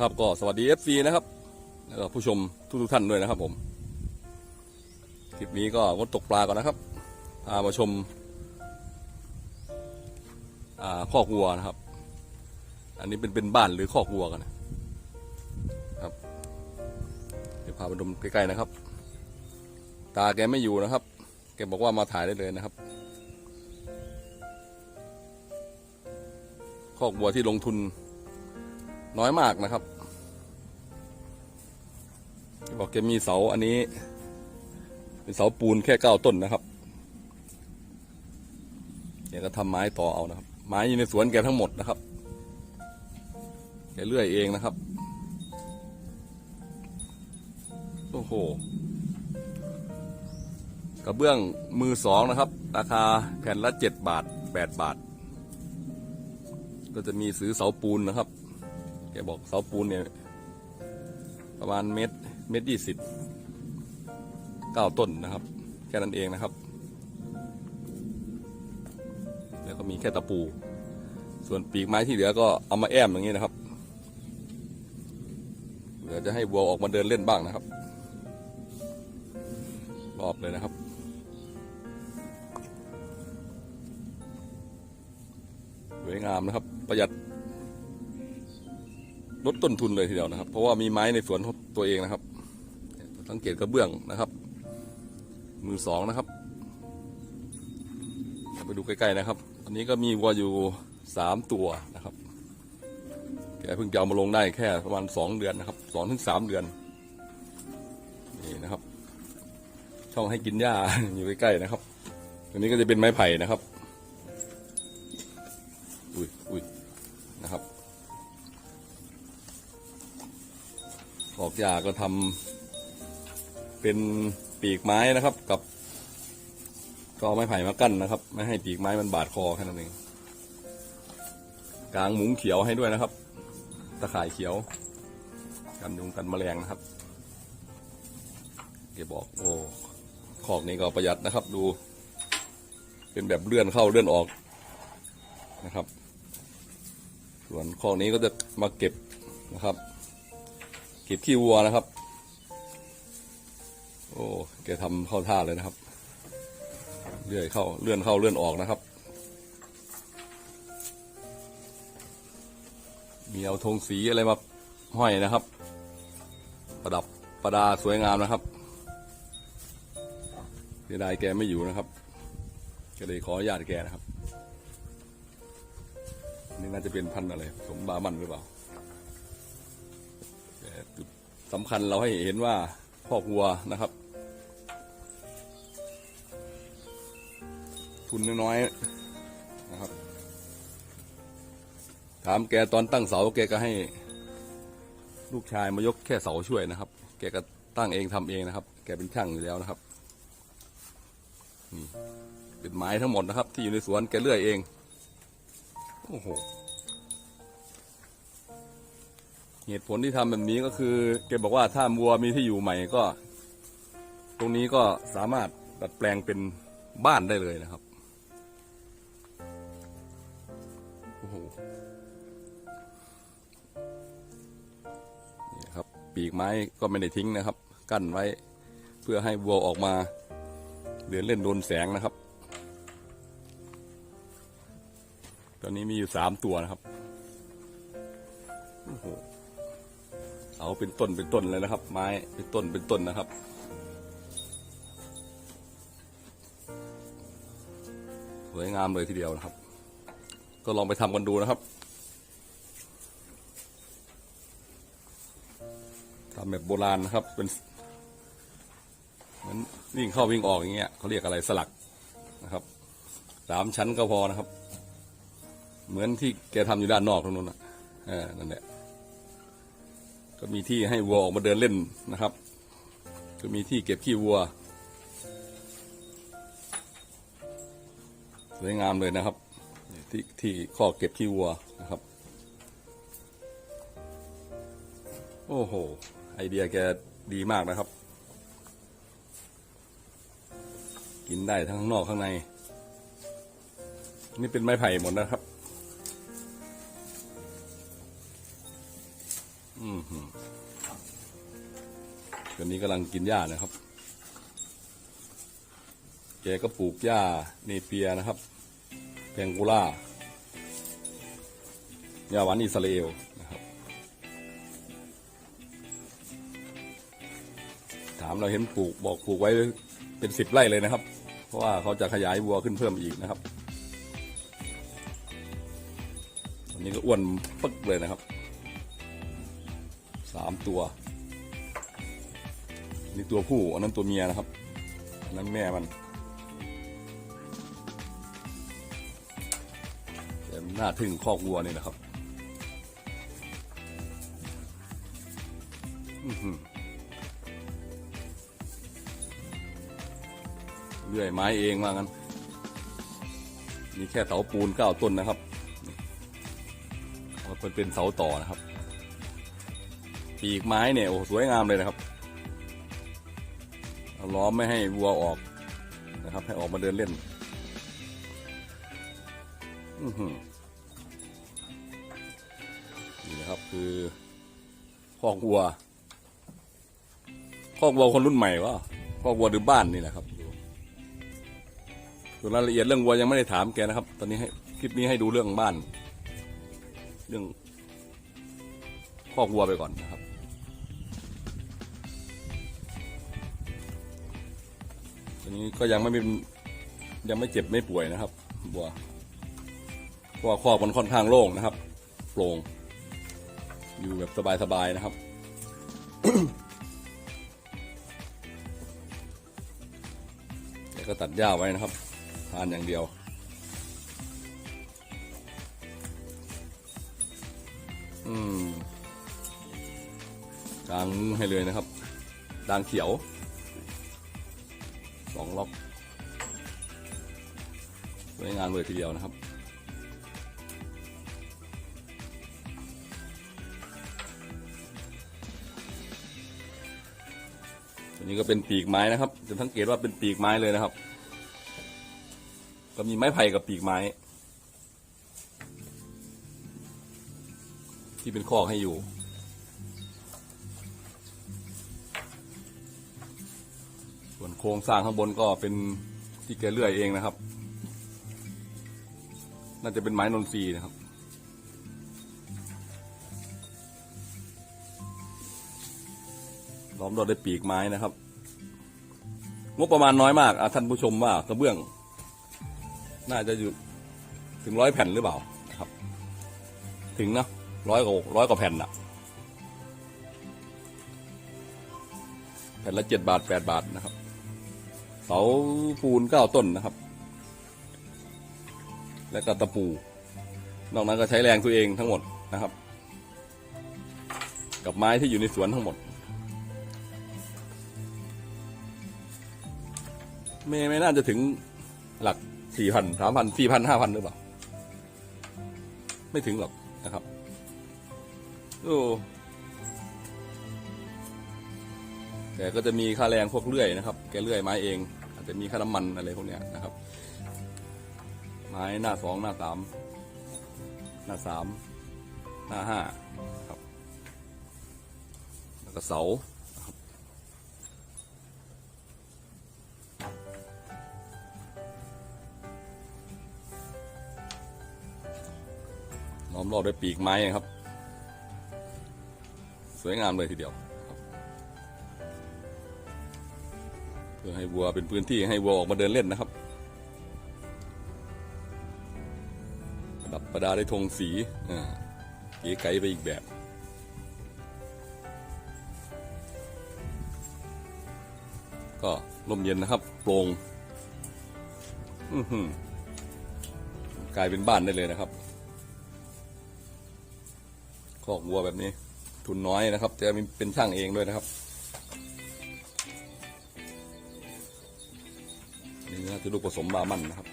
ครับก็สวัสดี FC นะครับแล้วก็ผู้ชมทุกทุกๆท่านด้วยนะครับผมคลิปนี้ก็งดตกปลาก่อนนะครับพามาชมอ่าคอกวัวนะครับ อันนี้เป็นเป็นบ้านหรือคอกวัวกันนะครับเดี๋ยวพาไปดมใกล้ๆนะครับ ตาแกไม่อยู่นะครับ แกบอกว่ามาถ่ายได้เลยนะครับคอกวัวที่ลงทุน น้อยมากนะครับบอกแกมีเสาอันนี้ เป็นเสาปูนแค่เก้าต้นนะครับแกก็ทำไม้ต่อเอานะครับ ไม้อยู่ในสวนแกทั้งหมดนะครับแกเลื่อยเองนะครับ โอ้โหกระเบื้องมือสองนะครับ ราคาแผ่นละเจ็ดบาทแปดบาท ก็จะมีซื้อเสาปูนนะครับ บอกเสาปูนเนี่ยประมาณเมตรเมตรยี่สิบเก้าต้นนะครับ แค่นั้นเองนะครับ แล้วก็มีแค่ตะปู ส่วนปีกไม้ที่เหลือก็เอามาแอมอย่างนี้นะครับเหลือจะให้วัวออกมาเดินเล่นบ้างนะครับ รอบเลยนะครับสวยงามนะครับ ประหยัด ลดต้นทุนเลยทีเดียวนะครับ เพราะว่ามีไม้ในสวนตัวเองนะครับ สังเกตกระเบื้องนะครับ มือสองนะครับไปดูใกล้ๆนะครับ อันนี้ก็มีวัวอยู่สามตัวนะครับ แกเพิ่งจะเอามาลงได้แค่ประมาณสองเดือนนะครับสองถึงสามเดือน นี่นะครับ ช่องให้กินหญ้าอยู่ใกล้ๆนะครับ อันนี้ก็จะเป็นไม้ไผ่นะครับ ออกหญ้าก็ทำเป็นปีกไม้นะครับ กับก็เอไม้ไผ่มากั้นนะครับ ไม่ให้ปีกไม้มันบาดคอแค่นั้นเองกลางมุ้งเขียวให้ด้วยนะครับ ตะข่ายเขียวกันยุงกันแมลงนะครับแกบอกโอ้คอกนี้ก็ประหยัดนะครับ ดู เป็นแบบเลื่อนเข้าเลื่อนออกนะครับ ส่วนคอกนี้ก็จะมาเก็บนะครับ เก็บขี้วัวนะครับ โอ้แกทำเข้าท่าเลยนะครับ เลื่อยเข้าเลื่อนเข้าเลื่อนออกนะครับ มีเอาธงสีอะไรมาห้อยนะครับ ประดับประดาสวยงามนะครับเสียดายแกไม่อยู่นะครับ ก็เลยขออนุญาตแกนะครับนี่น่าจะเป็นพันธุ์อะไร สมบามันหรือเปล่า จุดสำคัญเราให้เห็นว่าพ่อกวัวนะครับ ทุนน้อยๆนะครับ ถามแกตอนตั้งเสาแกก็ให้ ลูกชายมายกแค่เสาช่วยนะครับ แกก็ตั้งเองทำเองนะครับ แกเป็นช่างอยู่แล้วนะครับนี่เป็นไม้ทั้งหมดนะครับ ที่อยู่ในสวนแกเลื่อยเองโอ้โห เหตุผลที่ทำแบบนี้ก็คือแกบอกว่าถ้าวัวมีที่อยู่ใหม่ก็ ตรงนี้ก็สามารถดัดแปลงเป็นบ้านได้เลยนะครับโอ้โหนี่ครับ ปีกไม้ก็ไม่ได้ทิ้งนะครับ กั้นไว้เพื่อให้วัวออกมาเดินเล่นโดนแสงนะครับ ตอนนี้มีอยู่สามตัวนะครับ โอ้โห เสาเป็นต้นเป็นต้นเลยนะครับ ไม้เป็นต้นเป็นต้นนะครับสวยงามเลยทีเดียวนะครับ ก็ลองไปทำกันดูนะครับทำแบบโบราณนะครับ เป็นเหมือนวิ่งเข้าวิ่งออกอย่างเงี้ยเขาเรียกอะไรสลักนะครับสามชั้นก็พอนะครับ เหมือนที่แกทำอยู่ด้านนอกตรงนู้นนะเออนั่นแหละ ก็มีที่ให้วัวออกมาเดินเล่นนะครับ ก็มีที่เก็บขี้วัวสวยงามเลยนะครับ ที่ที่ข้อเก็บขี้วัวนะครับ โอ้โห ไอเดียแกดีมากนะครับ กินได้ทั้งข้างนอกข้างใน นี่เป็นไม้ไผ่หมดนะครับ นี้กำลังกินหญ้านะครับ แกก็ปลูกหญ้าเนเปียนะครับแพงกูล่าหญ้าหวานอิสราเอลนะครับ ถามเราเห็นปลูกบอกปลูกไว้เป็นสิบไร่เลยนะครับ เพราะว่าเขาจะขยายวัวขึ้นเพิ่มอีกนะครับอันนี้ก็อ้วนปึ๊กเลยนะครับสามตัว นี่ตัวผู้อันนั้นตัวเมียนะครับอันนั้นแม่มันแต่มันน่าทึ่งคอกวัวนี่นะครับอื้อหือเลื่อยไม้เองว่างั้นมีแค่เสาปูนเก้าต้นนะครับเอาเป็นเป็นเสาต่อนะครับ ปีกไม้เนี่ยโอ้สวยงามเลยนะครับ ล้อมไม่ให้วัวออกนะครับ ให้ออกมาเดินเล่น นี่นะครับคือคอกวัวคอกวัวคนรุ่นใหม่วะคอกวัวหรือบ้านนี่แหละครับส่วนรายละเอียดเรื่องวัวยังไม่ได้ถามแกนะครับ ตอนนี้ให้คลิปนี้ให้ดูเรื่องบ้าน เรื่องคอกวัวไปก่อนนะครับ ตอนนี้ก็ยังไม่เป็นยังไม่เจ็บไม่ป่วยนะครับ บัวเพราะว่าคอกมันค่อนข้างโล่งนะครับโปร่งอยู่แบบสบายๆนะครับแต่ก็ตัดหญ้าไว้นะครับ ทานอย่างเดียวอืมกลางมุ้งให้เลยนะครับดางเขียว สองล็อกสวยงามเลยทีเดียวนะครับตัวนี้ก็เป็นปีกไม้นะครับจะสังเกตว่าเป็นปีกไม้เลยนะครับ ก็มีไม้ไผ่กับปีกไม้ ที่เป็นคอกให้อยู่ โครงสร้างข้างบนก็เป็นที่แกเลื่อยเองนะครับ น่าจะเป็นไม้นนทรีนะครับ ล้อมรอบด้วยปีกไม้นะครับ งบประมาณน้อยมากท่านผู้ชมว่ากระเบื้อง น่าจะอยู่ถึงร้อยแผ่นหรือเปล่าครับ ถึงนะร้อยกว่าร้อยกว่าแผ่นอะแผ่นละเจ็ดบาทแปดบาทนะครับ เสาปูนเก้าต้นนะครับ และก็ตะปู นอกนั้นก็ใช้แรงตัวเองทั้งหมดนะครับ กับไม้ที่อยู่ในสวนทั้งหมดไม่ไม่น่าจะถึงหลักสี่พันสามพันสี่พันห้าพันหรือเปล่า ไม่ถึงหรอกนะครับ โอ้แต่ก็จะมีค่าแรงพวกเลื่อยนะครับ แกเลื่อยไม้เอง อาจจะมีค่าน้ำมันอะไรพวกนี้นะครับ ไม้หน้าสองหน้าสามหน้าสามหน้าห้าครับ แล้วก็เสาล้อมรอบด้วยปีกไม้ครับ สวยงามเลยทีเดียว เพื่อให้วัวเป็นพื้นที่ให้วัวออกมาเดินเล่นนะครับประดับประดาได้วยธงสีเก๋ไก๋ไปอีกแบบก็ลมเย็นนะครับโปร่งอืกลายเป็นบ้านได้เลยนะครับคอกวัวแบบนี้ ทุนน้อยนะครับแต่มีเป็นช่างเองด้วยนะครับ นี่นะคือลูกผสมบามันนะครับ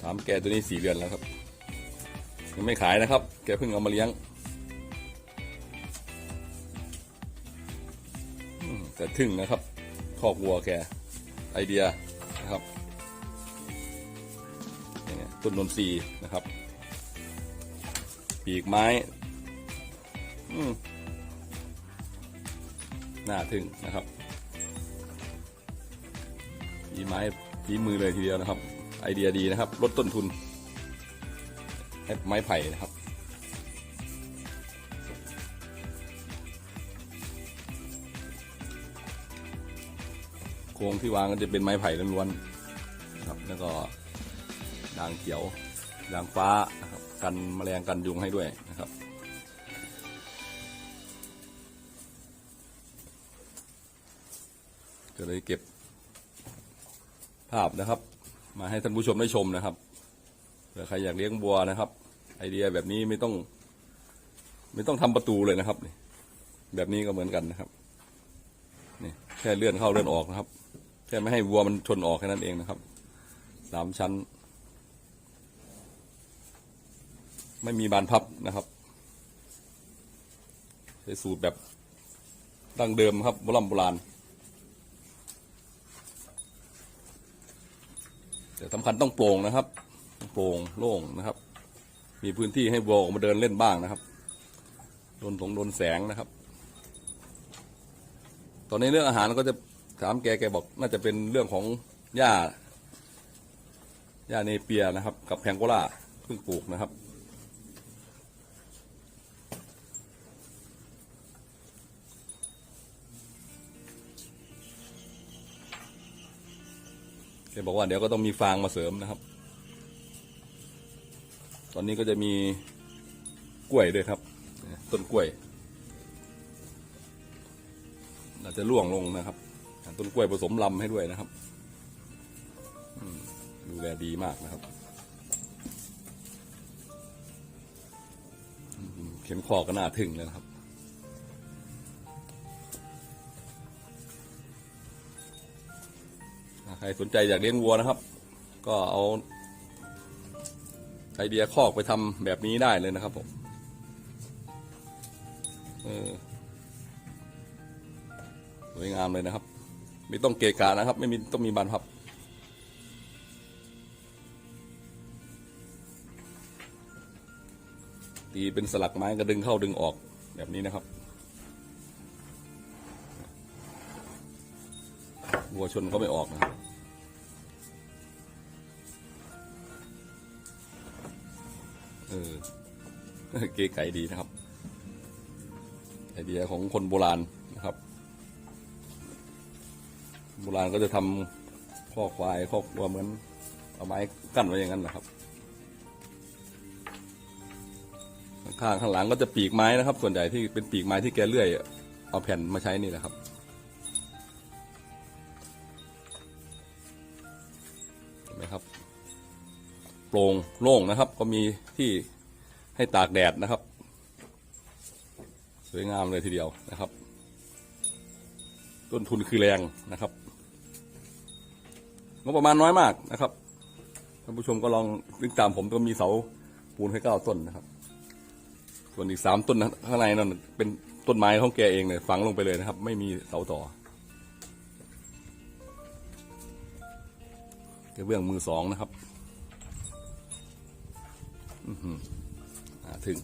ถามแกตัวนี้สี่เดือนแล้วครับ ยังไม่ขายนะครับ แกเพิ่งเอามาเลี้ยง แต่ทึ่งนะครับคอกวัวแก ไอเดียนะครับต้นนนทรีนะครับ ปีกไม้ น่าทึ่งนะครับฝีไม้ฝีมือเลยทีเดียวนะครับ ไอเดียดีนะครับ ลดต้นทุนให้ไม้ไผ่นะครับโครงที่วางก็จะเป็นไม้ไผ่ล้วนๆนะครับ แล้วก็ด่างเขียวด่างฟ้านะครับกันแมลงกันยุงให้ด้วยนะครับ เลยเก็บภาพนะครับ มาให้ท่านผู้ชมได้ชมนะครับเผื่อใครอยากเลี้ยงบัวนะครับ ไอเดียแบบนี้ไม่ต้อง ไม่ต้องทำประตูเลยนะครับนี่แบบนี้ก็เหมือนกันนะครับนี่แค่เลื่อนเข้าเลื่อนออกนะครับแค่ไม่ให้วัวมันชนออกแค่นั้นเองนะครับสามชั้น ไม่มีบานพับนะครับใช้สูตรแบบดั้งเดิมครับโบราณโบราณ แต่สำคัญต้องโปร่งนะครับ โปร่งโล่งนะครับ มีพื้นที่ให้วัวออกมาเดินเล่นบ้างนะครับโดนสงโดนแสงนะครับ ตอนนี้เรื่องอาหารก็จะถามแกแกบอก น่าจะเป็นเรื่องของหญ้าหญ้าเนเปียนะครับ กับแพงโกล่าเพิ่งปลูกนะครับ แกบอกว่าเดี๋ยวก็ต้องมีฟางมาเสริมนะครับ ตอนนี้ก็จะมีกล้วยด้วยครับ ต้นกล้วยอาจจะร่วงลงนะครับ ต้นกล้วยผสมลำให้ด้วยนะครับดูแลดีมากนะครับ เข็มคอก็น่าทึ่งเลยนะครับ ใครสนใจอยากเลี้ยงวัวนะครับ ก็เอาไอเดียคอกไปทำแบบนี้ได้เลยนะครับผมสวยงามเลยนะครับ ไม่ต้องเกะกะนะครับ ไม่มีต้องมีบานพับตีเป็นสลักไม้ก็ดึงเข้าดึงออกแบบนี้นะครับ วัวชนก็ไม่ออกนะครับเออเก๋ไก่ดีนะครับ ไอเดียของคนโบราณนะครับ โบราณก็จะทำข้อควายข้อวัวเหมือนเอาไม้กั้นไว้อย่างนั้นนะครับ ข้างข้างหลังก็จะปีกไม้นะครับ ส่วนใหญ่ที่เป็นปีกไม้ที่แกเลื่อย เอาแผ่นมาใช้นี่แหละครับ นไหมครับ โปร่งโล่งนะครับ ก็มีที่ให้ตากแดดนะครับ สวยงามเลยทีเดียวนะครับ ต้นทุนคือแรงนะครับงบประมาณน้อยมากนะครับท่านผู้ชมก็ลองนึกตามผมก็มีเสาปูนให้เก้าต้นนะครับ ส่วนอีกสามต้นข้างในนั่นเป็นต้นไม้ของแกเองเนี่ยฝังลงไปเลยนะครับ ไม่มีเสาต่อ กระเบื้องมือสองนะครับถึง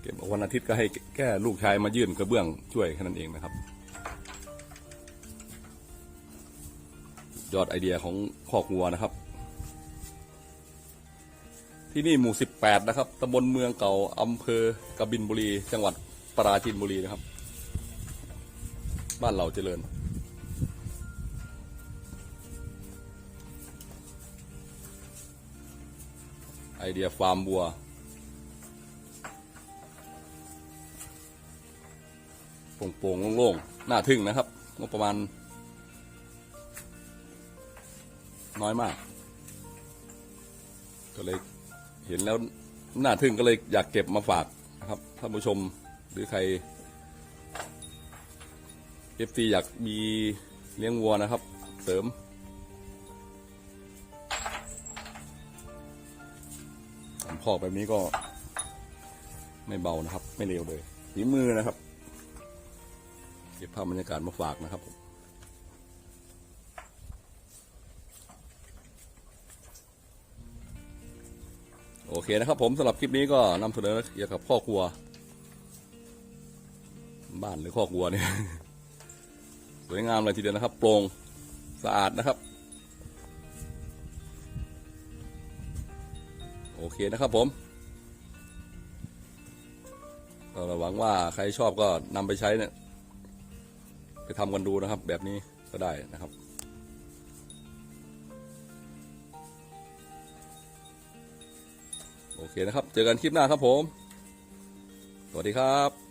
เก็บวันอาทิตย์ก็ให้แก้ลูกชายมายื่นกระเบื้องช่วยแค่นั้นเองนะครับ ยอดไอเดียของคอกวัวนะครับ ที่นี่หมู่สิบแปดนะครับตำบลเมืองเก่าอำเภอกบินบุรี จังหวัดปราจีนบุรีนะครับ บ้านเราเจริญ ไอเดียฟาร์มบัว โปร่งๆโล่งๆ น่าทึ่งนะครับงบประมาณ น้อยมาก ก็เลยเห็นแล้วน่าทึ่งก็เลยอยากเก็บมาฝากนะครับท่านผู้ชมหรือใคร เอฟซีอยากมีเลี้ยงวัวนะครับ เสริม สันพอกแบบนี้ก็ไม่เบานะครับ ไม่เร็วเลยฝีมือนะครับ เก็บภาพบรรยากาศมาฝากนะครับผมโอเคนะครับผมสำหรับคลิปนี้ก็นำเสนอเกี่ยวกับข้อครัว บ้านหรือข้อครัวเนี่ย สวยงามเลยทีเดียวนะครับ โปร่งสะอาดนะครับ โอเคนะครับผมก็หวังว่าใครชอบก็นำไปใช้เนี่ย ไปทำกันดูนะครับ แบบนี้ก็ได้นะครับโอเคนะครับ เจอกันคลิปหน้าครับผม สวัสดีครับ